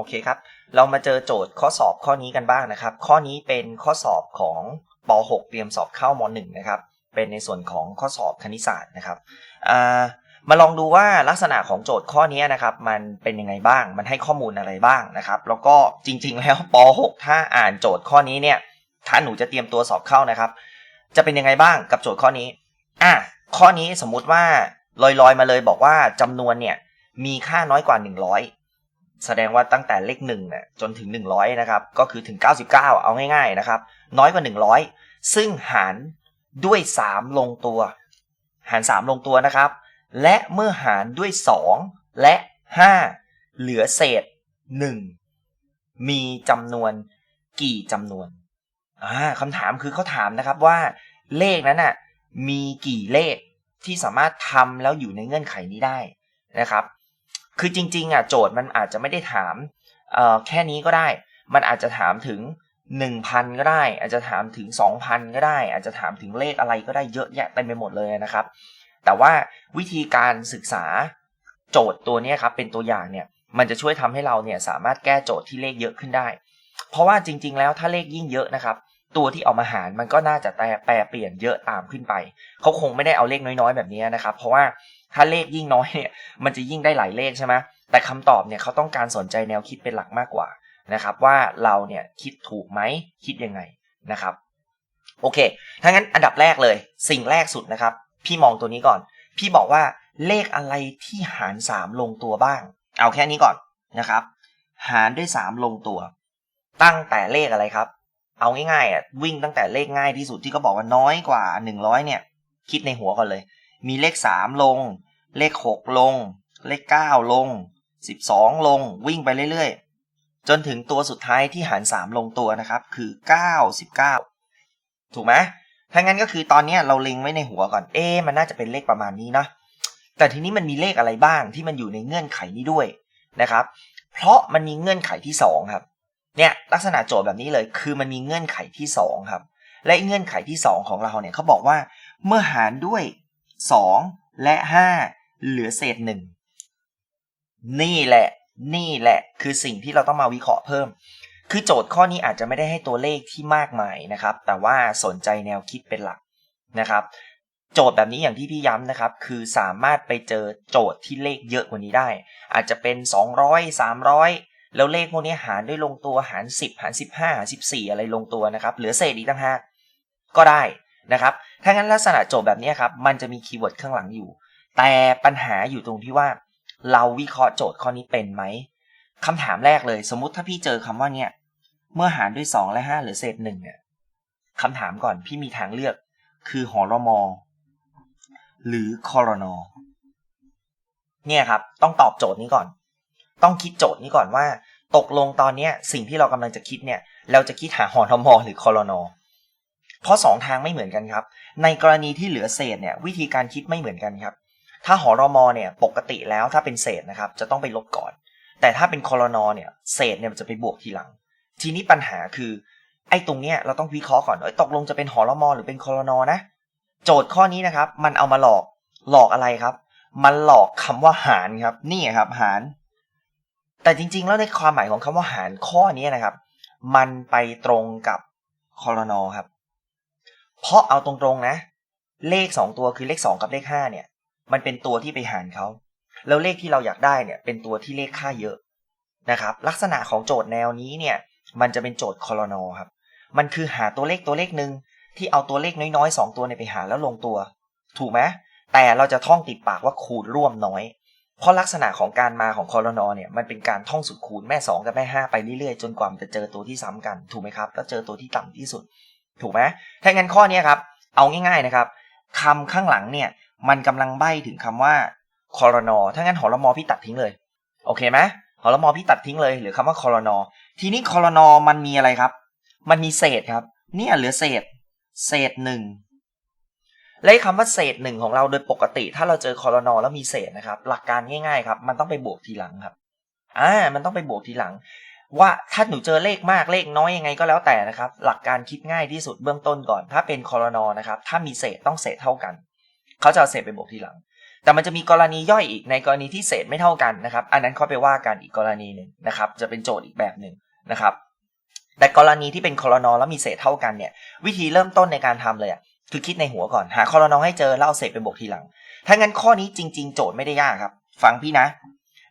โอเคครับ เรามาเจอโจทย์ข้อสอบข้อนี้กันบ้างนะครับ ข้อนี้เป็นข้อสอบของป .6 เตรียมสอบเข้าม .1 นะครับ เป็นในส่วนของข้อสอบคณิตศาสตร์นะครับมาลองดูว่าลักษณะของโจทย์ข้อนี้นะครับ มันเป็นยังไงบ้าง มันให้ข้อมูลอะไรบ้างนะครับ แล้วก็จริง ๆ แล้วป .6 ถ้าอ่านโจทย์ข้อนี้เนี่ย ถ้าหนูจะเตรียมตัวสอบเข้านะครับ จะเป็นยังไงบ้างกับโจทย์ข้อนี้ อะ ข้อนี้สมมุติว่าลอยๆมาเลยบอกว่าจำนวนเนี่ยมีค่าน้อยกว่า 100 แสดงว่าตั้งแต่เลขหนึ่งเนี่ยจนถึง 100 นะครับ ก็คือถึง 99 เอาง่ายๆนะครับ น้อยกว่า 100 ซึ่งหารด้วย 3 ลงตัว หาร 3 ลงตัวนะครับ และเมื่อหารด้วย 2 และ 5 เหลือเศษ 1 มีจำนวนกี่จำนวนคำถามคือเขาถามนะครับว่าเลขนั้นน่ะมีกี่เลขที่สามารถทำแล้วอยู่ในเงื่อนไขนี้ได้นะครับ คือจริงๆอะโจทย์มันอาจจะไม่ได้ถามเอ่อแค่นี้ก็ได้ มันอาจจะถามถึง 1,000 ก็ได้ อาจจะถามถึง 2,000 ก็ได้ อาจจะถามถึงเลขอะไรก็ได้เยอะแยะเต็มไปหมดเลยนะครับ แต่ว่าวิธีการศึกษาโจทย์ตัวนี้ครับเป็นตัวอย่างเนี่ยมันจะช่วยทำให้เราเนี่ยสามารถแก้โจทย์ที่เลขเยอะขึ้นได้ เพราะว่าจริง ๆ แล้วถ้าเลขยิ่งเยอะนะครับ ตัวที่เอามาหารมันก็น่าจะแปรแปรเปลี่ยนเยอะตามขึ้นไป เขาคงไม่ได้เอาเลขน้อยๆ แบบนี้นะครับ เพราะว่า ถ้าเลขยิ่งน้อยเนี่ยมันจะยิ่งได้หลายเลขใช่ไหมแต่คำตอบเนี่ยเขาต้องการสนใจแนวคิดเป็นหลักมากกว่านะครับ ว่าเราเนี่ยคิดถูกไหมคิดยังไงนะครับโอเคถ้างั้นอันดับแรกเลย สิ่งแรกสุดนะครับ พี่มองตัวนี้ก่อน พี่บอกว่าเลขอะไรที่หาร 3 ลงตัวบ้าง เอาแค่นี้ก่อนนะครับ หารด้วย 3 ลงตัว ตั้งแต่เลขอะไรครับ เอาง่ายๆอะวิ่งตั้งแต่เลขง่ายที่สุดที่เขาบอกว่าน้อยกว่า 100 เนี่ย คิดในหัวก่อนเลย มีเลข 3 ลง เลข 6 ลง เลข 9 ลง 12 ลง วิ่งไปเรื่อยๆ จนถึงตัวสุดท้ายที่หาร 3 ลงตัวนะครับ คือ 99 ถูกไหมถ้างั้นก็คือตอนเนี้ยเราเล็งไว้ในหัวก่อน เอ๊มันน่าจะเป็นเลขประมาณนี้นะแต่ทีนี้มันมีเลขอะไรบ้างที่มันอยู่ในเงื่อนไขนี้ด้วยนะครับ เพราะมันมีเงื่อนไขที่ 2 ครับ เนี่ยลักษณะโจทย์แบบนี้เลย คือมันมีเงื่อนไขที่ 2 ครับ และเงื่อนไขที่ 2 ของเราเนี่ยเขาบอกว่า เมื่อหารด้วย 2 และ 5 เหลือเศษ 1 นี่แหละ นี่แหละ คือสิ่งที่เราต้องมาวิเคราะห์เพิ่ม คือโจทย์ข้อนี้อาจจะไม่ได้ให้ตัวเลขที่มากมายนะครับ แต่ว่าสนใจแนวคิดเป็นหลักนะครับ โจทย์แบบนี้อย่างที่พี่ย้ำนะครับ คือสามารถไปเจอโจทย์ที่เลขเยอะกว่านี้ได้ อาจจะเป็น 200 300แล้วเลขพวกนี้หารด้วยลงตัวหาร 10 หาร 15 หาร 14 อะไรลงตัวนะครับ เหลือเศษอีกต่างหากก็ได้ นะครับ ถ้างั้นลักษณะโจทย์แบบนี้ครับ มันจะมีคีย์เวิร์ดข้างหลังอยู่ แต่ปัญหาอยู่ตรงที่ว่า เราวิเคราะห์โจทย์ข้อนี้เป็นไหมคำถามแรกเลย สมมุติถ้าพี่เจอคำว่าเนี่ย เมื่อหารด้วย 2 และ 5หลือเศษหนึ่งเนี่ยคำถามก่อนพี่มีทางเลือก คือหอรมอหรือคอรนอเนี่ยครับ ต้องตอบโจทย์นี้ก่อน ต้องคิดโจทย์นี้ก่อนว่า ตกลงตอนเนี้ยสิ่งที่เรากำลังจะคิดเนี่ย เราจะคิดหาหอรมอหรือคอรนอ เพราะสองทางไม่เหมือนกันครับ ในกรณีที่เหลือเศษเนี่ยวิธีการคิดไม่เหมือนกันครับ ถ้าหอรมอเนี่ยปกติแล้วถ้าเป็นเศษนะครับจะต้องไปลบก่อน แต่ถ้าเป็นคอรนอเนี่ยเศษเนี่ยมันจะไปบวกทีหลัง ทีนี้ปัญหาคือ ไอ้ตรงเนี้ยเราต้องวิเคราะห์ก่อนเอ้ยตกลงจะเป็นหอรมอหรือเป็นคอรนอนะ โจทย์ข้อนี้นะครับ มันเอามาหลอกหลอกอะไรครับ มันหลอกคำว่าหารครับ นี่ครับหาร แต่จริงๆ แล้วในความหมายของคำว่าหารข้อนี้นะครับ มันไปตรงกับคอรนอครับ เพราะเอาตรงๆนะ เลขสองตัวคือเลขสองกับเลขห้าเนี่ย มันเป็นตัวที่ไปหารเขา แล้วเลขที่เราอยากได้เนี่ย เป็นตัวที่เลขค่าเยอะนะครับ ลักษณะของโจทย์แนวนี้เนี่ย มันจะเป็นโจทย์คอรนอครับ มันคือหาตัวเลขตัวเลขหนึ่งที่เอาตัวเลขน้อยๆสองตัวเนี่ยไปหารแล้วลงตัว ถูกไหมแต่เราจะท่องติดปากว่าคูณร่วมน้อย เพราะลักษณะของการมาของคอรนอเนี่ยมันเป็นการท่องสุดคูณแม่ 2 กับแม่ 5 ไปเรื่อยๆ จนกว่ามันจะเจอตัวที่ซ้ำกัน ถูกไหมครับ แล้วเจอตัวที่ต่ำที่สุด ถูกไหมถ้างั้นข้อนี้ครับ เอาง่าย ๆนะครับคำข้างหลังเนี่ย มันกำลังใบ้ถึงคำว่าคอรนอถ้างั้นหอรมอพี่ตัดทิ้งเลย โอเคไหมหอรมอพี่ตัดทิ้งเลยหรือคำว่าคอรนอทีนี้คอรนอมันมีอะไรครับ มันมีเศษครับ เนี่ยเหลือเศษ เศษหนึ่งและคำว่าเศษหนึ่งของเราโดยปกติ ถ้าเราเจอคอรนอแล้วมีเศษนะครับ หลักการง่ายๆครับ มันต้องไปบวกทีหลังครับอ่ามันต้องไปบวกทีหลัง ว่าถ้าหนูเจอเลขมากเลขน้อยยังไงก็แล้วแต่นะครับ หลักการคิดง่ายที่สุดเบื้องต้นก่อน ถ้าเป็นคอรนอนะครับ ถ้ามีเศษต้องเศษเท่ากัน เขาจะเอาเศษไปบวกทีหลัง แต่มันจะมีกรณีย่อยอีกในกรณีที่เศษไม่เท่ากันนะครับ อันนั้นค่อยไปว่ากันอีกกรณีหนึ่งนะครับ จะเป็นโจทย์อีกแบบหนึ่งนะครับ แต่กรณีที่เป็นคอรนอแล้วมีเศษเท่ากันเนี่ย วิธีเริ่มต้นในการทำเลยอะคือคิดในหัวก่อนหาคอรนอให้เจอแล้วเอาเศษไปบวกทีหลัง ถ้างั้นข้อนี้จริง ๆ โจทย์ไม่ได้ยากครับ ฟังพี่นะ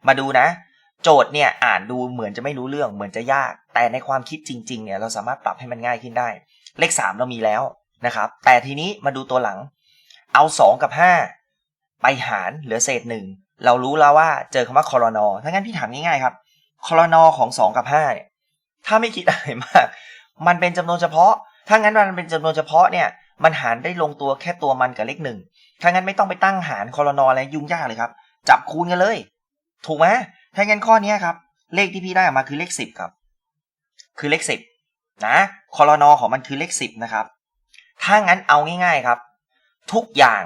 มาดูนะ โจทย์เนี่ยอ่านดูเหมือนจะไม่รู้เรื่องเหมือนจะยาก แต่ในความคิดจริงๆเนี่ยเราสามารถปรับให้มันง่ายขึ้นได้ เลข 3 เรามีแล้วนะครับ แต่ทีนี้มาดูตัวหลัง เอา 2 กับ 5 ไปหารเหลือเศษหนึ่งเรารู้แล้วว่าเจอคำว่าคอรนอถ้างั้นพี่ถามง่ายๆครับคอรนอของ 2 กับ5เนี่ยถ้าไม่คิดอะไรมาก มันเป็นจำนวนเฉพาะ ถ้างั้นมันเป็นจำนวนเฉพาะเนี่ยมันหารได้ลงตัวแค่ตัวมันกับเลขหนึ่งถ้างั้นไม่ต้องไปตั้งหารคอรนออะไรยุ่งยากเลยครับ จับคูณกันเลย ถูกไหม ถ้างั้นข้อนี้ครับ เลขที่พี่ได้ออกมาคือเลขสิบครับ คือเลขสิบนะคอรนอของมันคือเลขสิบนะครับ ถ้างั้นเอาง่าย ๆครับ ทุกอย่าง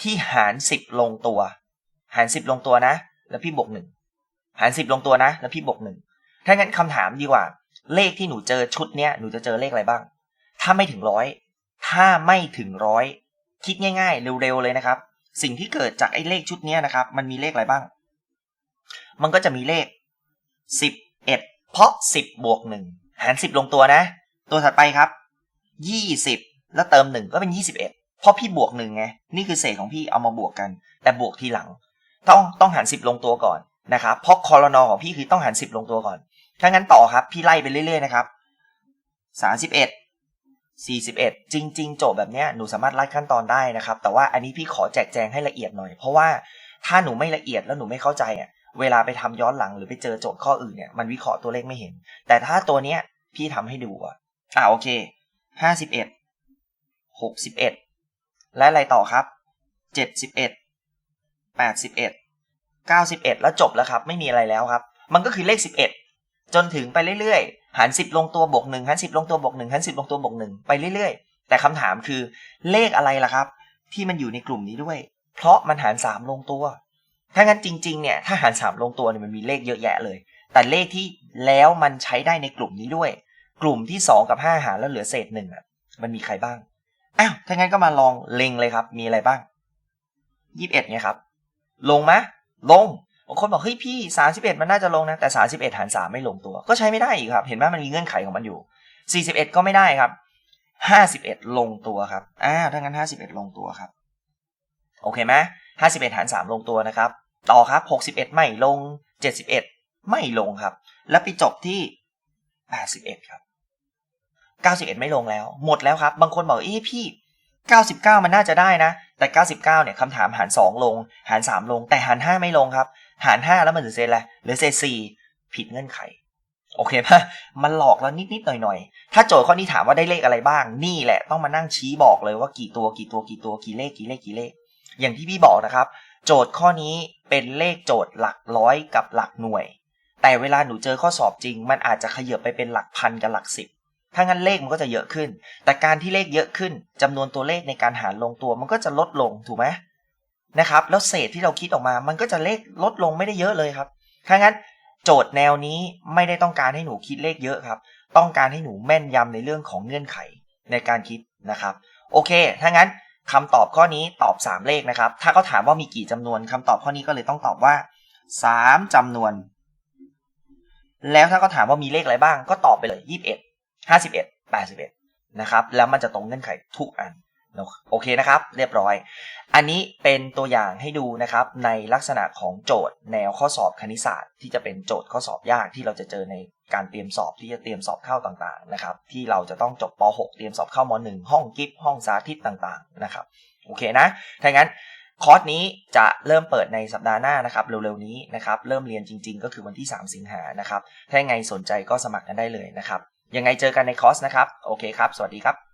ที่หารสิบลงตัว หารสิบลงตัวนะ แล้วพี่บวกหนึ่งหารสิบลงตัวนะ แล้วพี่บวกหนึ่งถ้างั้นคำถามดีกว่า เลขที่หนูเจอชุดเนี้ยหนูจะเจอเลขอะไรบ้าง ถ้าไม่ถึงร้อยถ้าไม่ถึงร้อยคิดง่าย ๆ เร็วๆเลยนะครับ สิ่งที่เกิดจากไอ้เลขชุดเนี้ยนะครับ มันมีเลขอะไรบ้าง มันก็จะมีเลขสิบเอ็ดเพราะสิบบวกหนึ่งหารสิบลงตัวนะ ตัวถัดไปครับยี่สิบแล้วเติมหนึ่งก็เป็นยี่สิบเอ็ดเพราะพี่บวกหนึ่งไง นี่คือเศษของพี่เอามาบวกกัน แต่บวกทีหลัง ต้องต้องหารสิบลงตัวก่อนนะครับ เพราะคอรนอของพี่คือต้องหารสิบลงตัวก่อน ถ้างั้นต่อครับ พี่ไล่ไปเรื่อยๆนะครับสามสิบเอ็ด41 จริง ๆ โจทย์แบบเนี้ยหนูสามารถลัดขั้นตอนได้นะครับ แต่ว่าอันนี้พี่ขอแจกแจงให้ละเอียดหน่อย เพราะว่าถ้าหนูไม่ละเอียดแล้วหนูไม่เข้าใจอะ เวลาไปทำย้อนหลังหรือไปเจอโจทย์ข้ออื่นเนี่ยมันวิเคราะห์ตัวเลขไม่เห็น แต่ถ้าตัวเนี้ยพี่ทำให้ดูอะอ่าโอเค51 61และอะไรต่อครับ71 81 91แปดสิบเอ็ดเก้าสิบเอ็ดแล้วจบแล้วครับ ไม่มีอะไรแล้วครับ มันก็คือเลข11จนถึงไปเรื่อยๆหารสิบลงตัวบวกหนึ่งหารสิบลงตัวบวกหนึ่งหารสิบลงตัวบวกหนึ่งไปเรื่อยๆ แต่คำถามคือเลขอะไรล่ะครับ ที่มันอยู่ในกลุ่มนี้ด้วย เพราะมันหารสามลงตัว ถ้างั้นจริงๆเนี่ยถ้าหารสามลงตัวเนี่ยมันมีเลขเยอะแยะเลย แต่เลขที่แล้วมันใช้ได้ในกลุ่มนี้ด้วย กลุ่มที่สองกับห้าหารแล้วเหลือเศษหนึ่งอะมันมีใครบ้างอ้าวถ้างั้นก็มาลองเล็งเลยครับ มีอะไรบ้างยี่สิบเอ็ดเนี่ยครับ ลงไหมลงบางคนบอกเฮ้ยพี่สามสิบเอ็ดมันน่าจะลงนะ แต่สามสิบเอ็ดหารสามไม่ลงตัว ก็ใช้ไม่ได้อีกครับ เห็นไหมมันมีเงื่อนไขของมันอยู่สี่สิบเอ็ดก็ไม่ได้ครับห้าสิบเอ็ดลงตัวครับอ้าวถ้างั้นห้าสิบเอ็ดลงตัวครับ โอเคไหมห้าสิบเอ็ดหารสามลงตัวนะครับ ต่อครับหกสิบเอ็ดไม่ลงเจ็ดสิบเอ็ดไม่ลงครับ แล้วไปจบที่แปดสิบเอ็ดครับเก้าสิบเอ็ดไม่ลงแล้ว หมดแล้วครับ บางคนบอกเอ้พี่เก้าสิบเก้ามันน่าจะได้นะ แต่เก้าสิบเนี่ยคำถามหารสองลง หารสามลง แต่หารห้าไม่ลงครับ หารห้าแล้วมันเหลือเศษอะไรเหลือเศษสี่ผิดเงื่อนไข โอเคปะมันหลอกเรานิดๆหน่อยๆ ถ้าโจทย์ข้อนี้ถามว่าได้เลขอะไรบ้าง นี่แหละต้องมานั่งชี้บอกเลยว่ากี่ตัวกี่ตัวกี่ตัวกี่เลขกี่เลขกี่เลข อย่างที่พี่บอกนะครับ โจทย์ข้อนี้ เป็นเลขโจทย์หลักร้อยกับหลักหน่วย แต่เวลาหนูเจอข้อสอบจริง มันอาจจะขยับไปเป็นหลักพันกับหลักสิบถ้างั้นเลขมันก็จะเยอะขึ้น แต่การที่เลขเยอะขึ้นจำนวนตัวเลขในการหารลงตัวมันก็จะลดลงถูกไหมนะครับ แล้วเศษที่เราคิดออกมา มันก็จะเลขลดลงไม่ได้เยอะเลยครับถ้างั้นโจทย์แนวนี้ไม่ได้ต้องการให้หนูคิดเลขเยอะครับ ต้องการให้หนูแม่นยำในเรื่องของเงื่อนไขในการคิดนะครับ โอเค ถ้างั้น คำตอบข้อนี้ตอบ 3 เลขนะครับ ถ้าเขาถามว่ามีกี่จำนวนคำตอบข้อนี้ก็เลยต้องตอบว่า 3จำนวน แล้วถ้าเขาถามว่ามีเลขอะไรบ้าง ก็ตอบไปเลย 21 51 81 นะครับ แล้วมันจะตรงเงื่อนไขทุกอัน โอเคนะครับ เรียบร้อย อันนี้เป็นตัวอย่างให้ดูนะครับในลักษณะของโจทย์แนวข้อสอบคณิตศาสตร์ ที่จะเป็นโจทย์ข้อสอบยากที่เราจะเจอในการเตรียมสอบที่จะเตรียมสอบเข้าต่างๆนะครับ ที่เราจะต้องจบป .6 เตรียมสอบเข้าม 1 ห้องกิฟห้องสาธิตต่างๆนะครับโอเคนะถ้างั้นคอร์สนี้จะเริ่มเปิดในสัปดาห์หน้านะครับเร็วๆนี้นะครับเริ่มเรียนจริง ๆ ก็คือวันที่ 3 สิงหานะครับถ้าไงสนใจก็สมัครกันได้เลยนะครับยังไงเจอกันในคอร์สนะครับโอเคครับ สวัสดีครับ